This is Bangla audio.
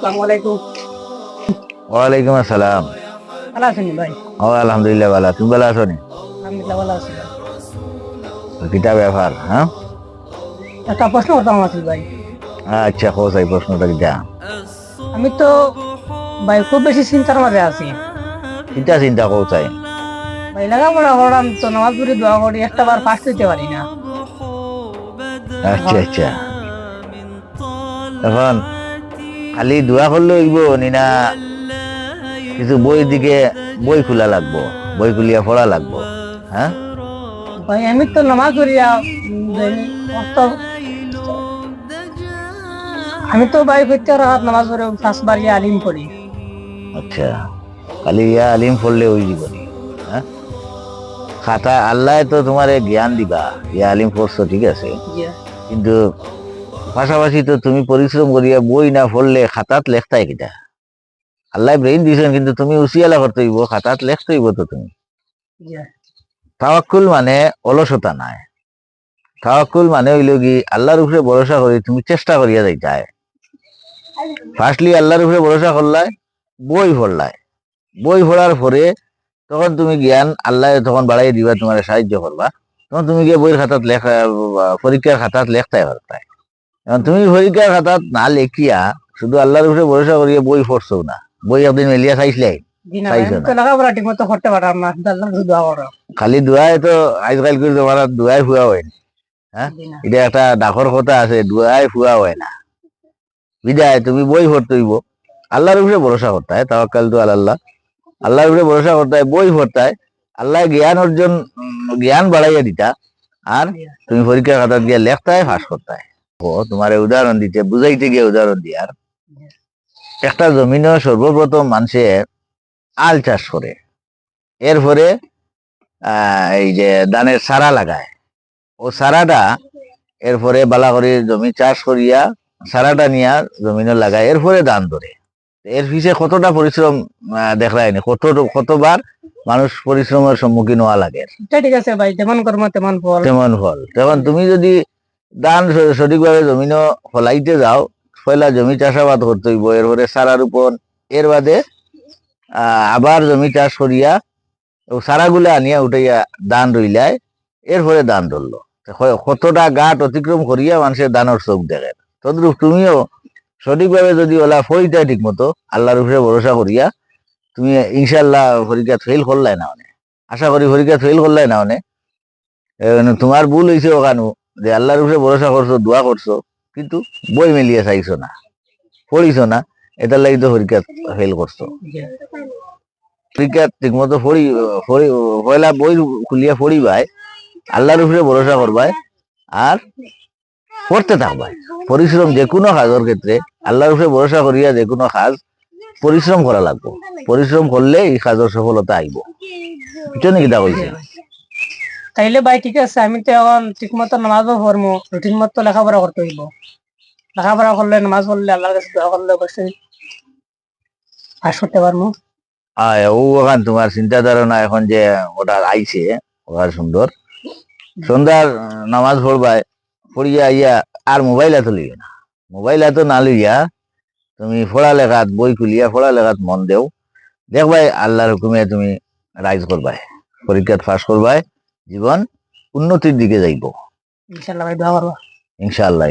আসসালামু আলাইকুম। ওয়ালাইকুম আসসালাম। ভালো আছেন ভাই? ও আলহামদুলিল্লাহ ভালো তুমি ভালো আছো নি? আলহামদুলিল্লাহ ভালো আছি কিতা ব্যাপার হ্যাঁ? একটা প্রশ্ন করতাম আছিল ভাই। আচ্ছা খোঁজ এই প্রশ্নটা কিতা আমি তো ভাই খুব বেশি চিন্তার মাঝে আছি। কিতা চিন্তা করছাই ভাই লেখাপড়া করলাম তো নামাজ পড়ি দোয়া করি একটা বার ফার্স্ট দিতে পারি না। আচ্ছা আচ্ছা। এখন খালি দোয়া করলে হইব নি না কিছু বই দিকে বই খোলা লাগবো বই খুলিয়া পড়া লাগবো হ্যাঁ? ভাই আমি তো নামাজ উম, আমি তো ভাই প্রত্যেক রাত নামাজ পড়ে ফার্স্ট বার ইয়া আলিম পড়ি। আচ্ছা খালি ইয়া আলিম পড়লে হয়ে যাব নি হ্যাঁ? খাতা আল্লাহ তো তোমারে জ্ঞান দিবা ইয়া আলিম পড়ছো ঠিক আছে? কিন্তু পাশাপাশি তো তুমি পরিশ্রম করিয়া বই না পড়লে খাতাত লেখতাই কিটা আল্লাহ ব্রেইন দিয়েছেন কিন্তু তুমি উচিয়ালা করতে হইব খাতাত লেখতে হইব তো তুমি। তাওয়াক্কুল মানে অলসতা নাই। তাওয়াক্কুল মানে হইল কি আল্লাহর উপরে ভরসা করি তুমি চেষ্টা করিয়া যাই যায় ফার্স্টলি আল্লাহর উপরে ভরসা করলাই বই পড়লাই বই পড়ার পরে তখন তুমি জ্ঞান আল্লাহ তখন বাড়াই দিবা তোমার সাহায্য করবা তখন তুমি গিয়ে বইয়ের খাতাত লেখা পরীক্ষার খাতাত লেখতাই পারতাই তুমি পরীক্ষার খাতাত না লেখিয়া শুধু আল্লাহর উপরে ভরসা করিয়া বই পড়ছো না। বই একদিন মেলিয়া চাইছিলাই দোয়া খালি দুয়াই তো আজকাল করে তোমার দুয়াই ফুয়া হয় না। হ্যাঁ এটা একটা ডাকর কথা আছে দুয়াই ফুয়া হয় না। বিদায় তুমি বই পড়তে হইব আল্লাহর উপরে ভরসা করতে হয় তাওয়াক্কাল তো আল্লাহ। আল্লাহর উপরে ভরসা করতে হয় বই হয় আল্লাহ জ্ঞান অর্জন জ্ঞান বাড়াইয়া দিতা। আর তুমি পরীক্ষার খাতাত গিয়ে লেখতে হয় ফাঁস করতে ও তোমার উদাহরণ দিতে বুঝাইতে গিয়ে উদাহরণ দিয়ার একটা জমিনে সর্বপ্রথম মানুষে আল চাষ করে। এরপরে এই যে ধানের সারা লাগায়। ও সারাটা এরপরে বালা করে জমি চাষ করিয়া সারাটা নিয়া জমিনে লাগায় এরপরে ধান ধরে। এর পিছে কতটা পরিশ্রম আহ, দেখায়নি কত কতবার মানুষ পরিশ্রমের সম্মুখীন হওয়া লাগে। ঠিক আছে ভাই যেমন কর্ম তেমন ফল। তেমন ফল। তখন তুমি যদি ধান সঠিকভাবে জমিন ফলাইতে যাও পয়লা জমি চাষাবাদ করতে হইব। এরপরে সারা রোপণ, এর বাদে আবার জমি চাষ করিয়া সারাগুলা আনিয়া উঠাইয়া দান রইলায়, এরপরে দান ধরলো। কতটা গাট অতিক্রম করিয়া মানুষের ধানের চোখ দেখে তদ্রুপ তুমিও সঠিকভাবে যদি ওলা ফরিতা ঠিক মতো আল্লাহর উপরে ভরসা করিয়া, তুমি ইনশাল্লাহ পরীক্ষা ফেল করলাই না অনেক আশা করি পরীক্ষা ফেল করলাই না অনেক তোমার ভুল হয়েছে ওখানে। যে আল্লাহর উপরে ভরসা করছ, দোয়া করছ, কিন্তু বই মেলিয়ে চাইছো না, পড়িছো না, এটার লাগি তো পরীক্ষা ফেল করছ। পরীক্ষা ঠিক মতো পয়লা বই খুলিয়া পড়িবাই, আল্লাহর উপরে ভরসা করবাই, আর পড়তে থাকবাই। পরিশ্রম যে কোনো কাজের ক্ষেত্রে আল্লাহর উপরে ভরসা করিয়া যে কোনো কাজ পরিশ্রম করা লাগবে। পরিশ্রম করলে এই কাজের সফলতা আইব। পিছনে কিটা কইছে? তাইলে ভাই ঠিক আছে, আমি তো এখন ঠিক মতো নামাজও পড়ব রুটিন মতো লেখাপড়া করতে হইব। লেখাপড়া করলে, নামাজ পড়লে আল্লাহর কাছে দোয়া করলে অবশ্যই পাস করতে পারব আয়, ও ওখান তোমার চিন্তা ধারণা এখন যে ওটা আইছে ওখান সুন্দর। সন্ধ্যার নামাজ পড়বাই পড়িয়া আইয়া আর মোবাইল এত লইও না। মোবাইল এত না লইয়া তুমি পড়ালেখাত, বই খুলিয়া পড়ালেখাত মন দেও। দেখবাই আল্লাহর হুকুমে তুমি রাইজ করবাই পরীক্ষাত পাস করবাই জীবন উন্নতির দিকে যাইব। ইনশাল্লাহ ভাই দোয়া করব। ইনশাআল্লাহ